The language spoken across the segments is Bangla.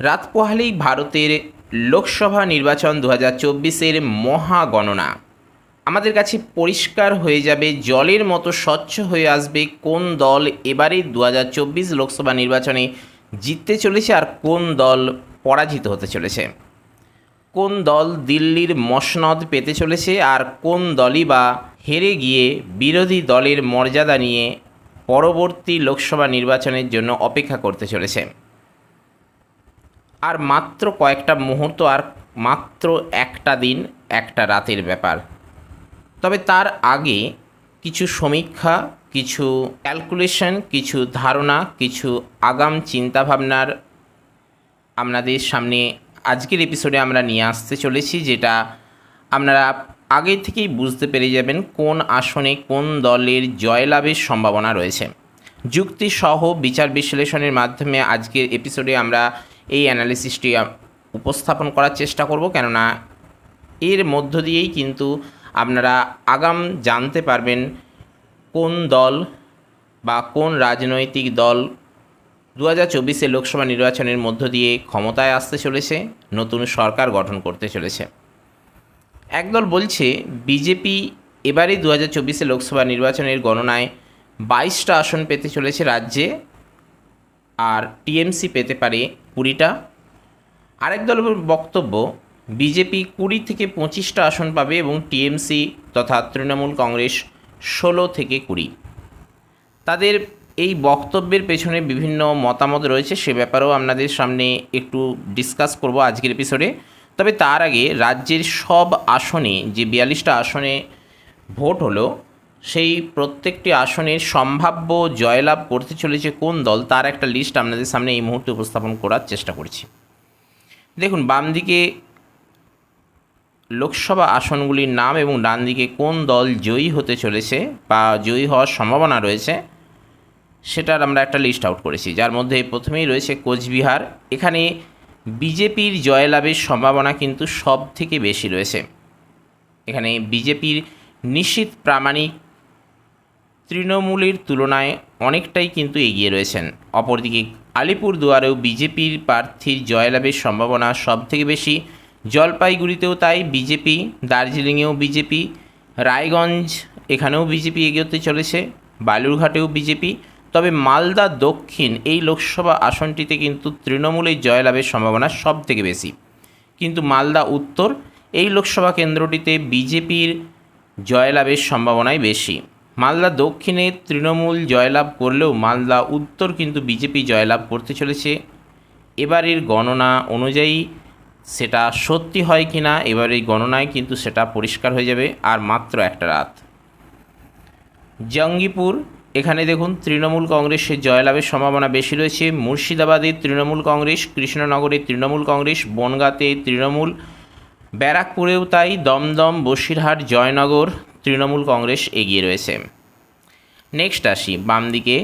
রাত পোহালেই ভারতের লোকসভা নির্বাচন দু হাজার চব্বিশের মহাগণনা। আমাদের কাছে পরিষ্কার হয়ে যাবে, জলের মতো স্বচ্ছ হয়ে আসবে কোন দল এবারে দু হাজার চব্বিশ লোকসভা নির্বাচনে জিততে চলেছে আর কোন দল পরাজিত হতে চলেছে। কোন দল দিল্লির মসনদ পেতে চলেছে আর কোন দলই বা হেরে গিয়ে বিরোধী দলের মর্যাদা নিয়ে পরবর্তী লোকসভা নির্বাচনের জন্য অপেক্ষা করতে চলেছে। আর মাত্র কয়েকটা মুহূর্ত আর মাত্র একটা দিন, একটা রাতের ব্যাপার। তবে তার আগে কিছু সমীক্ষা, কিছু ক্যালকুলেশন, কিছু ধারণা, কিছু আগাম চিন্তাভাবনার আপনাদের সামনে আজকের এপিসোডে আমরা নিয়ে আসতে চলেছি, যেটা আপনারা আগে থেকেই বুঝতে পেরে যাবেন কোন আসনে কোন দলের জয়লাভের সম্ভাবনা রয়েছে। যুক্তিসহ বিচার বিশ্লেষণের মাধ্যমে আজকের এপিসোডে আমরা এই অ্যানালিসিসটি উপস্থাপন করার চেষ্টা করব। কেননা এর মধ্য দিয়েই কিন্তু আপনারা আগাম জানতে পারবেন কোন দল বা কোন রাজনৈতিক দল দু হাজার চব্বিশে লোকসভা নির্বাচনের মধ্য দিয়ে ক্ষমতায় আসতে চলেছে, নতুন সরকার গঠন করতে চলেছে। একদল বলছে, বিজেপি এবারে দু হাজার চব্বিশে লোকসভা নির্বাচনের গণনায় বাইশটা আসন পেতে চলেছে রাজ্যে আর টিএমসি পেতে পারে কুড়িটা। আরেক দলের বক্তব্য, বিজেপি কুড়ি থেকে পঁচিশটা আসন পাবে এবং টিএমসি তথা তৃণমূল কংগ্রেস ষোলো থেকে কুড়ি। তাদের এই বক্তব্যের পেছনে বিভিন্ন মতামত রয়েছে, সে ব্যাপারেও আপনাদের সামনে একটু ডিসকাস করব আজকের এপিসোডে। তবে তার আগে রাজ্যের সব আসনে, যে বিয়াল্লিশটা আসনে ভোট হলো সেই প্রত্যেকটি আসনের সম্ভাব্য জয়লাভ করতে চলেছে কোন দল? তার একটা লিস্ট আপনাদের সামনে এই মুহূর্তে উপস্থাপন করার চেষ্টা করছি। দেখুন বাম দিকে লোকসভা আসনগুলির নাম এবং ডান দিকে কোন দল জয়ী হতে চলেছে বা জয়ী হওয়ার সম্ভাবনা রয়েছে সেটার আমরা একটা লিস্ট আউট করেছি। যার মধ্যে প্রথমেই রয়েছে কোচবিহার। এখানে বিজেপির জয়লাভের সম্ভাবনা কিন্তু সব থেকে বেশি রয়েছে। এখানে বিজেপির নিশ্চিত প্রামাণিক তৃণমূলের তুলনায় অনেকটাই কিন্তু এগিয়ে রয়েছেন। অপরদিকে আলিপুরদুয়ারেও বিজেপির প্রার্থীর জয়লাভের সম্ভাবনা সব থেকে বেশি। জলপাইগুড়িতেও তাই বিজেপি, দার্জিলিংয়েও বিজেপি, রায়গঞ্জ এখানেও বিজেপি এগোতে চলেছে, বালুরঘাটেও বিজেপি। তবে মালদা দক্ষিণ এই লোকসভা আসনটিতে কিন্তু তৃণমূলের জয়লাভের সম্ভাবনা সব থেকে বেশি। কিন্তু মালদা উত্তর এই লোকসভা কেন্দ্রটিতে বিজেপির জয়লাভের সম্ভাবনাই বেশি। মালদা দক্ষিণে তৃণমূল জয়লাভ করলেও মালদা উত্তর কিন্তু বিজেপি জয়লাভ করতে চলেছে। এবারের গণনা অনুযায়ী সেটা সত্যি হয় কি না এবারের গণনায় কিন্তু সেটা পরিষ্কার হয়ে যাবে, আর মাত্র একটা রাত। জঙ্গিপুর, এখানে দেখুন, তৃণমূল কংগ্রেসের জয়লাভের সম্ভাবনা বেশি রয়েছে। মুর্শিদাবাদে তৃণমূল কংগ্রেস, কৃষ্ণনগরে তৃণমূল কংগ্রেস, বনগাঁতে তৃণমূল, ব্যারাকপুরেও তাই দমদম, বসিরহাট, জয়নগর তৃণমূল কংগ্রেস এগিয়ে রয়েছে। নেক্সট আসি বাম দিকে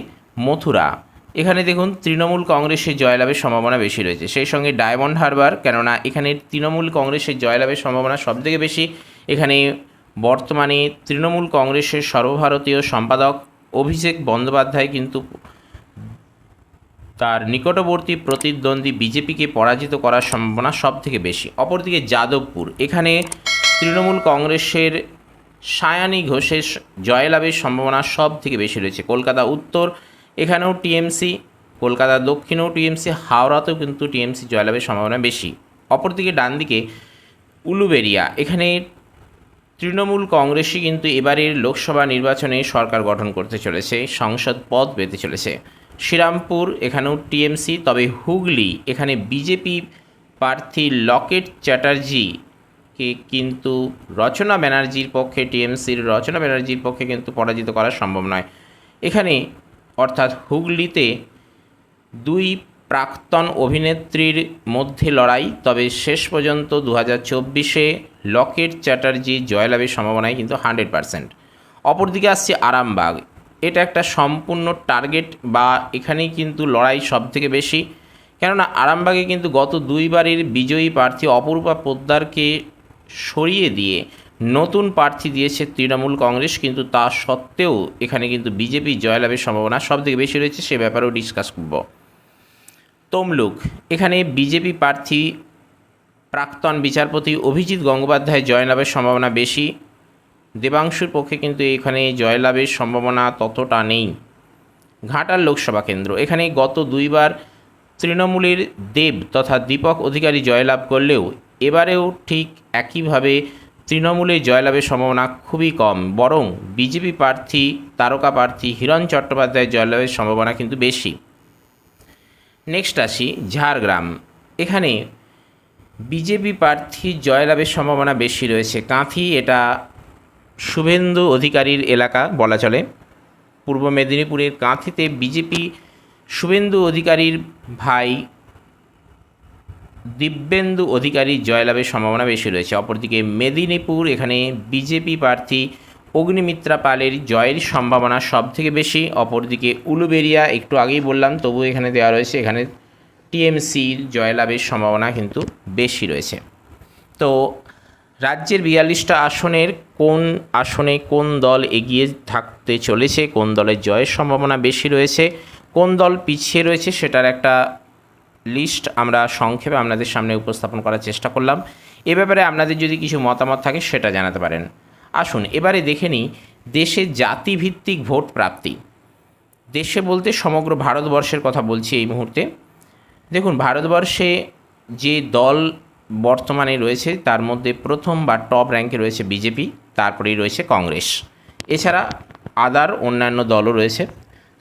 মথুরা। এখানে দেখুন, তৃণমূল কংগ্রেসের জয়লাভের সম্ভাবনা বেশি রয়েছে। সেই সঙ্গে ডায়মন্ড হারবার, কেননা এখানে তৃণমূল কংগ্রেসের জয়লাভের সম্ভাবনা সবথেকে বেশি। এখানে বর্তমানে তৃণমূল কংগ্রেসের সর্বভারতীয় সম্পাদক অভিষেক বন্দ্যোপাধ্যায় কিন্তু তার নিকটবর্তী প্রতিদ্বন্দ্বী বিজেপিকে পরাজিত করার সম্ভাবনা সব থেকে বেশি। অপরদিকে যাদবপুর, এখানে তৃণমূল কংগ্রেসের সায়ানী ঘোষের জয়লাভের সম্ভাবনা সব থেকে বেশি রয়েছে। কলকাতা উত্তর, এখানেও টিএমসি, কলকাতা দক্ষিণেও টিএমসি, হাওড়াতেও কিন্তু টিএমসি জয়লাভের সম্ভাবনা বেশি। অপরদিকে ডান দিকে উলুবেরিয়া এখানে তৃণমূল কংগ্রেসই কিন্তু এবারের লোকসভা নির্বাচনে সরকার গঠন করতে চলেছে, সংসদ পদ পেতে চলেছে। শ্রীরামপুর, এখানেও টিএমসি, তবে হুগলি, এখানে বিজেপি প্রার্থী লকেট চ্যাটার্জিকে কিন্তু রচনা ব্যানার্জির পক্ষে, টিএমসির রচনা ব্যানার্জির পক্ষে কিন্তু পরাজিত করা সম্ভব নয়। এখানে অর্থাৎ হুগলিতে দুই প্রাক্তন অভিনেত্রীর মধ্যে লড়াই, তবে শেষ পর্যন্ত দু হাজার চব্বিশে লকেট চ্যাটার্জি জয়লাভের সম্ভাবনায় কিন্তু হান্ড্রেড পারসেন্ট। অপরদিকে আসছে আরামবাগ। এটা একটা সম্পূর্ণ টার্গেট বা এখানেই কিন্তু লড়াই সব থেকে বেশি। কেননা আরামবাগে কিন্তু গত দুইবারের বিজয়ী প্রার্থী অপরূপা পোদ্দারকে সরিয়ে দিয়ে নতুন প্রার্থী দিয়েছে তৃণমূল কংগ্রেস, কিন্তু তা সত্ত্বেও এখানে কিন্তু বিজেপি জয়লাভের সম্ভাবনা সব থেকে বেশি রয়েছে, সে ব্যাপারেও ডিসকাস করব। তমলুক, এখানে বিজেপি প্রার্থী প্রাক্তন বিচারপতি অভিজিৎ গঙ্গোপাধ্যায় জয়লাভের সম্ভাবনা বেশি। দেবাংশুর পক্ষে কিন্তু এখানে জয়লাভের সম্ভাবনা ততটা নেই। ঘাটাল লোকসভা কেন্দ্র, এখানে গত দুইবার তৃণমূলের দেব তথা দীপক অধিকারী জয়লাভ করলেও এবারেও ঠিক একইভাবে তৃণমূলে জয়লাভের সম্ভাবনা খুবই কম। বরং বিজেপি প্রার্থী, তারকা প্রার্থী হিরণ চট্টোপাধ্যায়ের জয়লাভের সম্ভাবনা কিন্তু বেশি। নেক্সট আসি ঝাড়গ্রাম। এখানে বিজেপি প্রার্থী জয়লাভের সম্ভাবনা বেশি রয়েছে। কাঁথি এটা শুভেন্দু অধিকারীর এলাকা বলা চলে। পূর্ব মেদিনীপুরের কাঁথিতে বিজেপি শুভেন্দু অধিকারীর ভাই দিব্যেন্দু অধিকারীর জয়লাভের সম্ভাবনা বেশি রয়েছে। অপরদিকে মেদিনীপুর, এখানে বিজেপি প্রার্থী অগ্নিমিত্রা পালের জয়ের সম্ভাবনা সব থেকে বেশি। অপরদিকে উলুবেরিয়া একটু আগেই বললাম, তবু এখানে দেওয়া রয়েছে, এখানে টিএমসির জয়লাভের সম্ভাবনা কিন্তু বেশি রয়েছে। তো রাজ্যের বিয়াল্লিশটা আসনের কোন আসনে কোন দল এগিয়ে থাকতে চলেছে, কোন দলের জয়ের সম্ভাবনা বেশি রয়েছে, কোন দল পিছিয়ে রয়েছে সেটার একটা লিস্ট আমরা সংক্ষেপে আপনাদের সামনে উপস্থাপন করার চেষ্টা করলাম। এ ব্যাপারে আপনাদের যদি কিছু মতামত থাকে সেটা জানাতে পারেন। আসুন, এবারে দেখে নিই দেশে জাতিভিত্তিক ভোট প্রাপ্তি। দেশে বলতে সমগ্র ভারতবর্ষের কথা বলছি এই মুহূর্তে। দেখুন, ভারতবর্ষে যে দল বর্তমানে রয়েছে, তার মধ্যে প্রথম বা টপ র্যাঙ্কে রয়েছে বিজেপি, তারপরেই রয়েছে কংগ্রেস। এছাড়া আদার অন্যান্য দলও রয়েছে।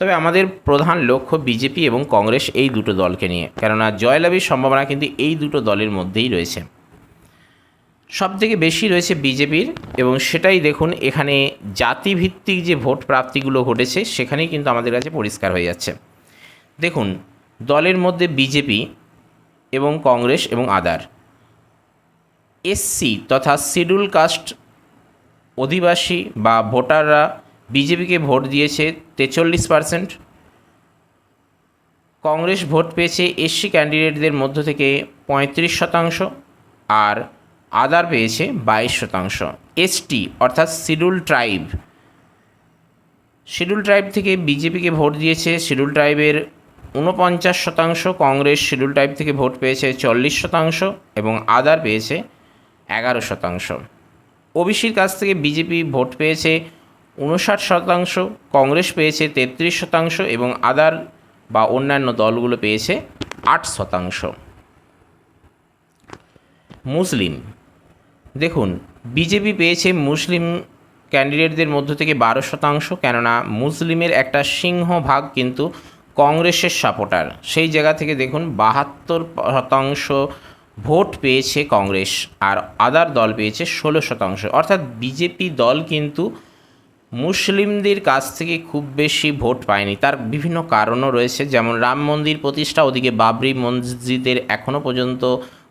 তবে আমাদের প্রধান লক্ষ্য বিজেপি এবং কংগ্রেস এই দুটো দলকে নিয়ে। কেননা জয়লাভের সম্ভাবনা কিন্তু এই দুটো দলের মধ্যেই রয়েছে। সব থেকে বেশি রয়েছে বিজেপির এবং সেটাই দেখুন এখানে জাতিভিত্তিক যে ভোট প্রাপ্তিগুলো ঘটেছে সেখানেই কিন্তু আমাদের কাছে পরিষ্কার হয়ে যাচ্ছে। দেখুন, দলের মধ্যে বিজেপি এবং কংগ্রেস এবং আদার। এসসি তথা শিডিউল কাস্ট অধিবাসী বা ভোটাররা বিজেপিকে ভোট দিয়েছে তেচল্লিশ পার্সেন্ট কংগ্রেস ভোট পেয়েছে এসসি ক্যান্ডিডেটদের মধ্য থেকে পঁয়ত্রিশ শতাংশ আর আদার পেয়েছে বাইশ শতাংশ। এসটি, অর্থাৎ শিডিউল ট্রাইব। শিডিউল ট্রাইব থেকে বিজেপিকে ভোট দিয়েছে শিডিউল ট্রাইবের ঊনপঞ্চাশ শতাংশ, কংগ্রেস শিডিউল ট্রাইব থেকে ভোট পেয়েছে চল্লিশ শতাংশ এবং আদার পেয়েছে এগারো শতাংশ। ওবিসির কাছ থেকে বিজেপি ভোট পেয়েছে উনষাট শতাংশ, কংগ্রেস পেয়েছে তেত্রিশ শতাংশ এবং আদার বা অন্যান্য দলগুলো পেয়েছে আট শতাংশ। মুসলিম। দেখুন, বিজেপি পেয়েছে মুসলিম ক্যান্ডিডেটদের মধ্য থেকে বারো শতাংশ, কেননা মুসলিমের একটা সিংহভাগ কিন্তু কংগ্রেসের সাপোর্টার। সেই জায়গা থেকে দেখুন, বাহাত্তর শতাংশ ভোট পেয়েছে কংগ্রেস আর আদার দল পেয়েছে ষোলো শতাংশ। অর্থাৎ বিজেপি দল কিন্তু মুসলিমদের কাছ থেকে খুব বেশি ভোট পায়নি। তার বিভিন্ন কারণও রয়েছে, যেমন রাম মন্দির প্রতিষ্ঠা, ওদিকে বাবরি মসজিদের এখনও পর্যন্ত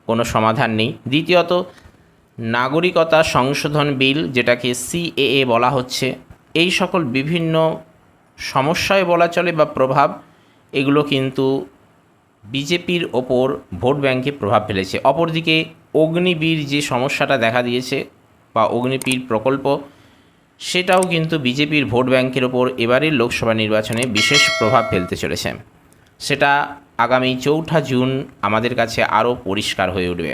কোনো সমাধান নেই। দ্বিতীয়ত, নাগরিকতা সংশোধন বিল, যেটাকে সিএএ বলা হচ্ছে, এই সকল বিভিন্ন সমস্যায় বলা চলে বা প্রভাব, এগুলো কিন্তু বিজেপির ওপর ভোট ব্যাংকে প্রভাব ফেলেছে। অপরদিকে, অগ্নিবীর যে সমস্যাটা দেখা দিয়েছে বা অগ্নিবীর প্রকল্প সেটাও কিন্তু বিজেপির ভোট ব্যাংকের ওপর এবারের লোকসভা নির্বাচনে বিশেষ প্রভাব ফেলতে চলেছে। সেটা আগামী চৌঠা জুন আমাদের কাছে আরও পরিষ্কার হয়ে উঠবে।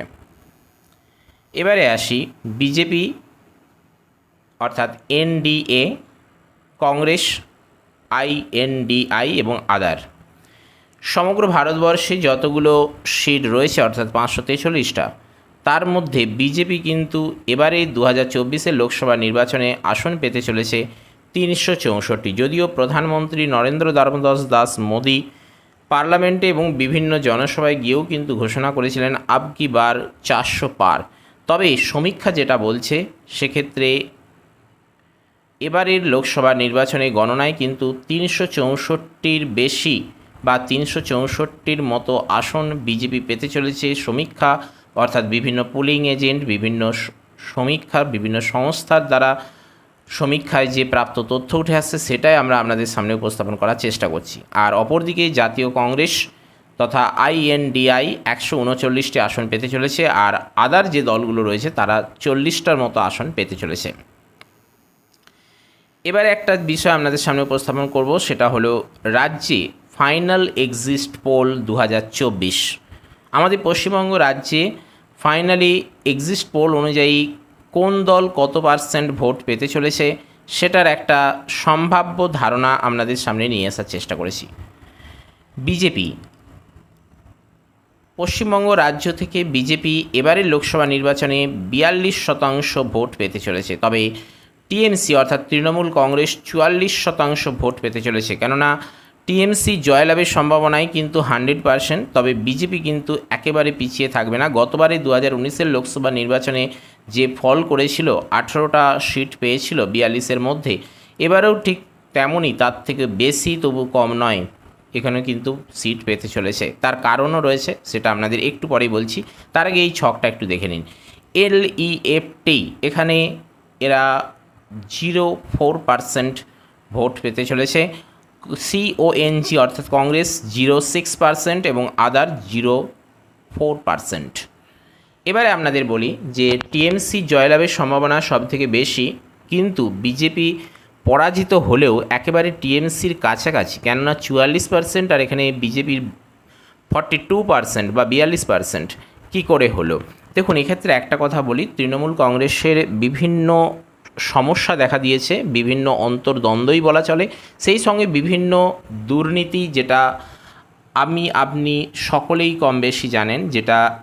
এবারে আসি বিজেপি অর্থাৎ এনডিএ, কংগ্রেস, আইএনডিআই এবং আদার। সমগ্র ভারতবর্ষে যতগুলো সিট রয়েছে, অর্থাৎ পাঁচশো তেচল্লিশটা তার মধ্যে বিজেপি কিন্তু এবারে দু হাজার লোকসভা নির্বাচনে আসন পেতে চলেছে তিনশো চৌষট্টি। যদিও প্রধানমন্ত্রী নরেন্দ্র দামোদর দাস মোদী পার্লামেন্টে এবং বিভিন্ন জনসভায় গিয়েও কিন্তু ঘোষণা করেছিলেন আবকি বার চারশো পার। তবে সমীক্ষা যেটা বলছে, সেক্ষেত্রে এবারের লোকসভা নির্বাচনে গণনায় কিন্তু তিনশো চৌষট্টির বেশি বা তিনশো চৌষট্টির মতো আসন বিজেপি পেতে চলেছে। সমীক্ষা অর্থাৎ বিভিন্ন পুলিং এজেন্ট বিভিন্ন সমীক্ষা, বিভিন্ন সংস্থার দ্বারা সমীক্ষায় যে প্রাপ্ত তথ্য উঠে আসছে, সেটাই আমরা আপনাদের সামনে উপস্থাপন করার চেষ্টা করছি। আর অপরদিকে জাতীয় কংগ্রেস তথা আইএনডিআই একশো উনচল্লিশটি আসন পেতে চলেছে, আর আদার যে দলগুলো রয়েছে, তারা চল্লিশটার মতো আসন পেতে চলেছে। এবারে একটা বিষয় আপনাদের সামনে উপস্থাপন করব, সেটা হলো রাজ্যে ফাইনাল এক্সিস্ট পোল দু হাজার চব্বিশ। আমাদের পশ্চিমবঙ্গ রাজ্যে ফাইনালি এক্সিস্ট পোল অনুযায়ী কোন দল কত পার্সেন্ট ভোট পেতে চলেছে, সেটার একটা সম্ভাব্য ধারণা আপনাদের সামনে নিয়ে আসার চেষ্টা করেছি। বিজেপি, পশ্চিমবঙ্গ রাজ্য থেকে বিজেপি এবারের লোকসভা নির্বাচনে বিয়াল্লিশ শতাংশ ভোট পেতে চলেছে, তবে টিএমসি অর্থাৎ তৃণমূল কংগ্রেস চুয়াল্লিশ শতাংশ ভোট পেতে চলেছে, কেননা টিএমসি জয়লাভের সম্ভাবনায় কিন্তু হান্ড্রেড পার্সেন্ট, তবে বিজেপি কিন্তু একেবারে পিছিয়ে থাকবে না। গতবারে দু হাজার উনিশের লোকসভা নির্বাচনে যে ফল করেছিল, আঠেরোটা সিট পেয়েছিল বিয়াল্লিশের মধ্যে। এবারেও ঠিক তেমনই, তার থেকে বেশি তবু কম নয় এখানে কিন্তু সিট পেতে চলেছে। তার কারণও রয়েছে, সেটা আপনাদের একটু পরেই বলছি। তার আগে এই ছকটা একটু দেখে নিন। এল এখানে এরা জিরো ফোর পার্সেন্ট ভোট পেতে চলেছে। সিওএনজি অর্থাৎ কংগ্রেস জিরো সিক্স পার্সেন্ট এবং আদার জিরো ফোর পার্সেন্ট। এবারে আপনাদের বলি যে টিএমসি জয়লাভের সম্ভাবনা সব থেকে বেশি, কিন্তু বিজেপি পরাজিত হলেও একেবারে টিএমসির কাছাকাছি, কেননা চুয়াল্লিশ পার্সেন্ট আর এখানে বিজেপির ফর্টি টু পার্সেন্ট বা বিয়াল্লিশ পার্সেন্ট। কী করে হলো? দেখুন, এক্ষেত্রে একটা কথা বলি, তৃণমূল কংগ্রেসের বিভিন্ন সমস্যা দেখা দিয়েছে, বিভিন্ন অন্তর্দ্বন্দ্বই বলা চলে। সেই সঙ্গে বিভিন্ন দুর্নীতি যেটা আমি, আপনি সকলেই কম বেশি জানেন, যেটা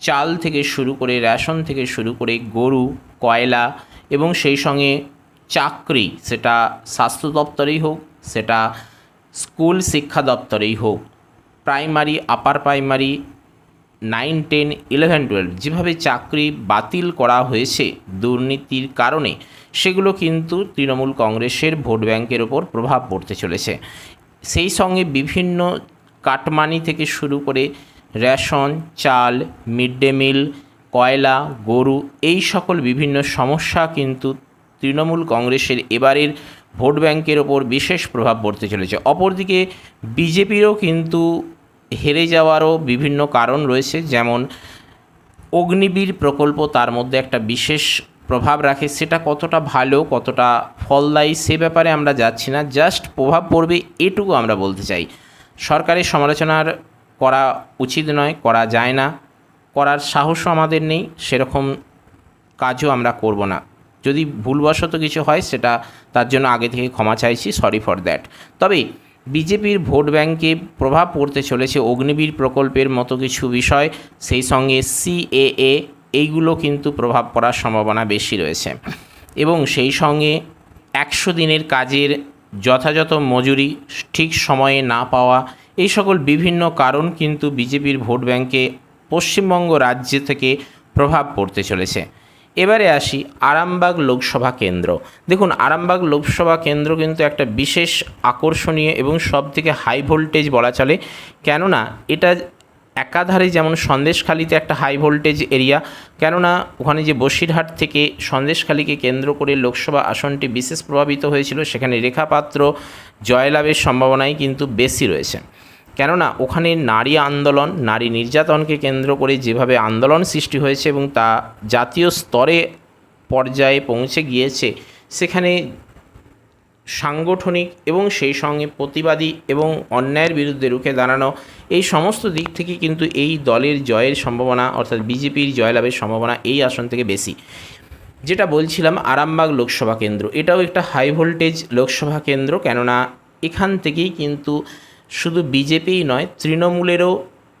চাল থেকে শুরু করে রেশন থেকে শুরু করে গরু, কয়লা এবং সেই সঙ্গে চাকরি, সেটা স্বাস্থ্য দপ্তরেই হোক, সেটা স্কুল শিক্ষা দপ্তরেই হোক, primary, upper primary nine, ten, eleven, twelve যেভাবে চাকরি বাতিল করা হয়েছে দুর্নীতির কারণে, সেগুলো কিন্তু তৃণমূল কংগ্রেসের ভোট ব্যাংকের ওপর প্রভাব পড়তে চলেছে। সেই সঙ্গে বিভিন্ন কাটমানি থেকে শুরু করে রেশন, চাল, মিড ডে মিল, কয়লা, গরু এই সকল বিভিন্ন সমস্যা কিন্তু তৃণমূল কংগ্রেসের এবারের ভোট ব্যাংকের ওপর বিশেষ প্রভাব পড়তে চলেছে। অপরদিকে বিজেপিরও কিন্তু হেরে যাওয়ারও বিভিন্ন কারণ রয়েছে, যেমন অগ্নিবীর প্রকল্প তার মধ্যে একটা বিশেষ প্রভাব রাখে, সেটা কতটা ভালো, কতটা ফলদায়ী সে ব্যাপারে আমরা যাচ্ছি না, জাস্ট প্রভাব পড়বে এটুকু আমরা বলতে চাই। সরকারের সমালোচনার করা উচিত নয়, করা যায় না, করার সাহসও আমাদের নেই, সেরকম কাজও আমরা করব না। যদি ভুলবশত কিছু হয়, সেটা তার জন্য আগে থেকে ক্ষমা চাইছি সরি ফর দ্যাট তবে বিজেপির ভোট ব্যাংকে প্রভাব পড়তে চলেছে অগ্নিবীর প্রকল্পের মতো কিছু বিষয়। সেই সঙ্গে সিএএ এইগুলো কিন্তু প্রভাব পড়ার সম্ভাবনা বেশি রয়েছে। এবং সেই সঙ্গে একশো দিনের কাজের যথাযথ মজুরি ঠিক সময়ে না পাওয়া, এই সকল বিভিন্ন কারণ কিন্তু বিজেপির ভোট ব্যাংকে পশ্চিমবঙ্গ রাজ্য থেকে প্রভাব পড়তে চলেছে। এবারে আসি আরামবাগ লোকসভা কেন্দ্র। দেখুন, আরামবাগ লোকসভা কেন্দ্র কিন্তু একটা বিশেষ আকর্ষণীয় এবং সব থেকে হাই ভোল্টেজ বলা চলে। কেননা, এটা একাধারে যেমন সন্দেশখালিতে একটা হাই ভোল্টেজ এরিয়া কেননা, ওখানে যে বসিরহাট থেকে সন্দেশখালিকে কেন্দ্র করে লোকসভা আসনটি বিশেষ প্রভাবিত হয়েছিল, সেখানে রেখাপাত্র জয়লাভের সম্ভাবনাই কিন্তু বেশি রয়েছে। কেননা ওখানে নারী আন্দোলন, নারী নির্যাতনকে কেন্দ্র করে যেভাবে আন্দোলন সৃষ্টি হয়েছে এবং তা জাতীয় স্তরে পর্যায়ে পৌঁছে গিয়েছে, সেখানে সাংগঠনিক এবং সেই সঙ্গে প্রতিবাদী এবং অন্যায়ের বিরুদ্ধে রুখে দাঁড়ানো এই সমস্ত দিক থেকে কিন্তু এই দলের জয়ের সম্ভাবনা, অর্থাৎ বিজেপির জয়লাভের সম্ভাবনা এই আসন থেকে বেশি। যেটা বলছিলাম, আরামবাগ লোকসভা কেন্দ্র। এটাও একটা হাই ভোল্টেজ লোকসভা কেন্দ্র, কেননা এখান থেকেই কিন্তু শুধু বিজেপিই নয়, তৃণমূলেরও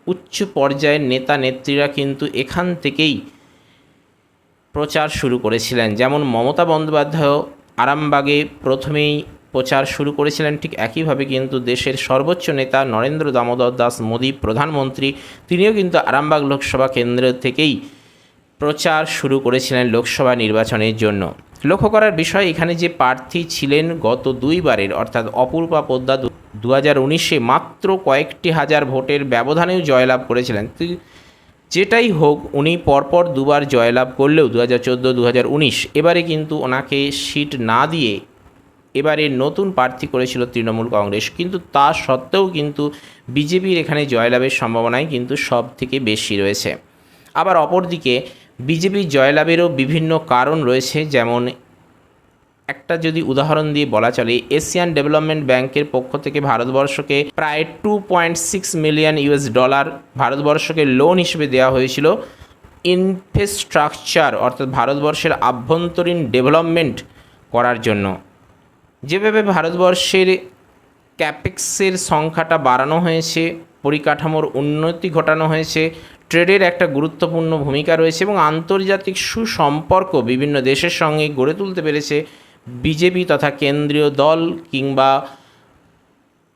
উচ্চ পর্যায়ের নেতা নেত্রীরা কিন্তু এখান থেকেই প্রচার শুরু করেছিলেন। যেমন মমতা বন্দ্যোপাধ্যায়ও আরামবাগে প্রথমেই প্রচার শুরু করেছিলেন। ঠিক একইভাবে কিন্তু দেশের সর্বোচ্চ নেতা নরেন্দ্র দামোদর দাস, মোদী প্রধানমন্ত্রী, তিনিও কিন্তু আরামবাগ লোকসভা কেন্দ্র থেকেই প্রচার শুরু করেছিলেন লোকসভা নির্বাচনের জন্য। লক্ষ্য করার বিষয়, এখানে যে প্রার্থী ছিলেন গত দুইবারের, অর্থাৎ অপূর্বা পোদ্দা দু হাজার উনিশে মাত্র কয়েকটি হাজার ভোটের ব্যবধানেও জয়লাভ করেছিলেন। যেটাই হোক, উনি পরপর দুবার জয়লাভ করলেও দু হাজার চোদ্দ দু হাজার উনিশ এবারে কিন্তু ওনাকে সিট না দিয়ে এবারে নতুন প্রার্থী করেছিল তৃণমূল কংগ্রেস। কিন্তু তা সত্ত্বেও কিন্তু বিজেপির এখানে জয়লাভের সম্ভাবনাই কিন্তু সব থেকে বেশি রয়েছে। আবার অপরদিকে বিজেপির জয়লাভেরও বিভিন্ন কারণ রয়েছে, যেমন একটা যদি উদাহরণ দিয়ে বলা চলে, এশিয়ান ডেভেলপমেন্ট ব্যাংকের পক্ষ থেকে ভারতবর্ষকে প্রায় two point six million US dollar ভারতবর্ষকে লোন হিসেবে দেওয়া হয়েছিল। ইনফ্রাস্ট্রাকচার অর্থাৎ ভারতবর্ষের আভ্যন্তরীণ ডেভেলপমেন্ট করার জন্য। যেভাবে ভারতবর্ষের ক্যাপেক্সের সংখ্যাটা বাড়ানো হয়েছে, পরিকাঠামোর উন্নতি ঘটানো হয়েছে, ট্রেডের একটা গুরুত্বপূর্ণ ভূমিকা রয়েছে এবং আন্তর্জাতিক সুসম্পর্ক বিভিন্ন দেশের সঙ্গে গড়ে তুলতে পেরেছে বিজেপি তথা কেন্দ্রীয় দল কিংবা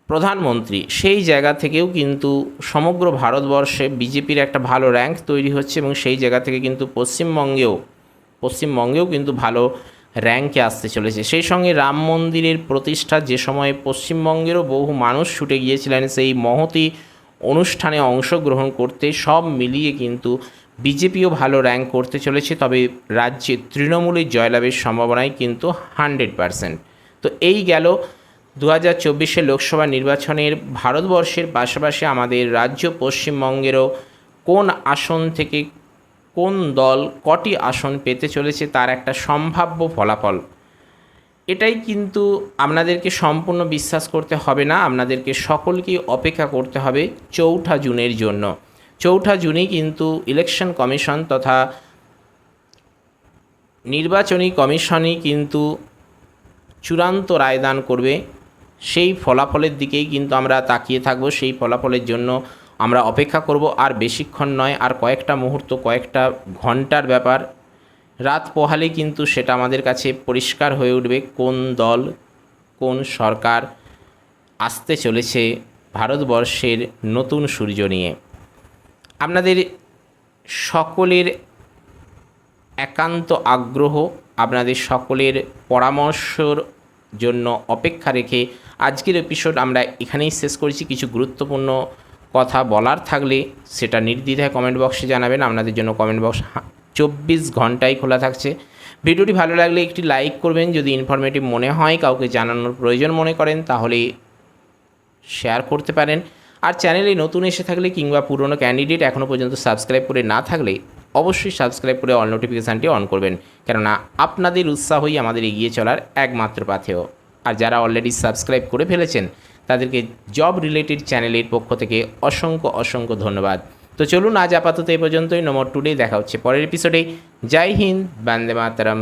প্রধানমন্ত্রী, সেই জায়গা থেকেও কিন্তু সমগ্র ভারতবর্ষে বিজেপির একটা ভালো র্যাঙ্ক তৈরি হচ্ছে এবং সেই জায়গা থেকে কিন্তু পশ্চিমবঙ্গেও পশ্চিমবঙ্গেও কিন্তু ভালো র্যাঙ্কে আসতে চলেছে। সেই সঙ্গে রাম মন্দিরের প্রতিষ্ঠা যে সময়ে পশ্চিমবঙ্গেরও বহু মানুষ ছুটে গিয়েছিলেন, সেই মহতি অনুষ্ঠানে অংশগ্রহণ করতে সব মিলিয়ে কিন্তু বিজেপিও ভালো র্যাঙ্ক করতে চলেছে, তবে রাজ্যে তৃণমূলের জয়লাভের সম্ভাবনাই কিন্তু হান্ড্রেড পারসেন্ট। তো এই গেল দু হাজার চব্বিশে লোকসভা নির্বাচনের ভারতবর্ষের পাশাপাশি আমাদের রাজ্য পশ্চিমবঙ্গেরও কোন আসন থেকে কোন দল কটি আসন পেতে চলেছে তার একটা সম্ভাব্য ফলাফল। এটাই কিন্তু আপনাদেরকে সম্পূর্ণ বিশ্বাস করতে হবে না, আপনাদেরকে সকলকেই অপেক্ষা করতে হবে চৌঠা জুনের জন্য। চৌঠা জুনেই কিন্তু ইলেকশন কমিশন তথা নির্বাচনী কমিশনই কিন্তু চূড়ান্ত রায়দান করবে। সেই ফলাফলের দিকেই কিন্তু আমরা তাকিয়ে থাকব, সেই ফলাফলের জন্য আমরা অপেক্ষা করব। আর বেশিক্ষণ নয়, আর কয়েকটা মুহূর্ত, কয়েকটা ঘণ্টার ব্যাপার। রাত পোহালে কিন্তু সেটা আমাদের কাছে পরিষ্কার হয়ে উঠবে, কোন দল, কোন সরকার আসতে চলেছে ভারতবর্ষের নতুন সূর্য নিয়ে। আপনাদের সকলের একান্ত আগ্রহ, আপনাদের সকলের পরামর্শর জন্য অপেক্ষা রেখে আজকের এপিসোড আমরা এখানেই শেষ করেছি। কিছু গুরুত্বপূর্ণ কথা বলার থাকলে সেটা নির্দ্বিধায় কমেন্ট বক্সে জানাবেন। আপনাদের জন্য কমেন্ট বক্স চব্বিশ ঘন্টাই খোলা থাকছে। ভিডিওটি ভালো লাগলে একটি লাইক করবেন। যদি ইনফরমেটিভ মনে হয়, কাউকে জানানোর প্রয়োজন মনে করেন, তাহলে শেয়ার করতে পারেন। আর চ্যানেলে নতুন এসে থাকলে কিংবা পুরনো ক্যান্ডিডেট এখনও পর্যন্ত সাবস্ক্রাইব করে না থাকলে অবশ্যই সাবস্ক্রাইব করে অল নোটিফিকেশানটি অন করবেন। কেননা আপনাদের উৎসাহই আমাদের এগিয়ে চলার একমাত্র পাথেয়। আর যারা অলরেডি সাবস্ক্রাইব করে ফেলেছেন, তাদেরকে জব রিলেটেড চ্যানেলের পক্ষ থেকে অসংখ্য অসংখ্য ধন্যবাদ। তো চলুন আজ আপাতত এই পর্যন্তই। নম্বর টুডে দেখা হচ্ছে পরের এপিসোডে জয় হিন্দ। বন্দে মাতরম।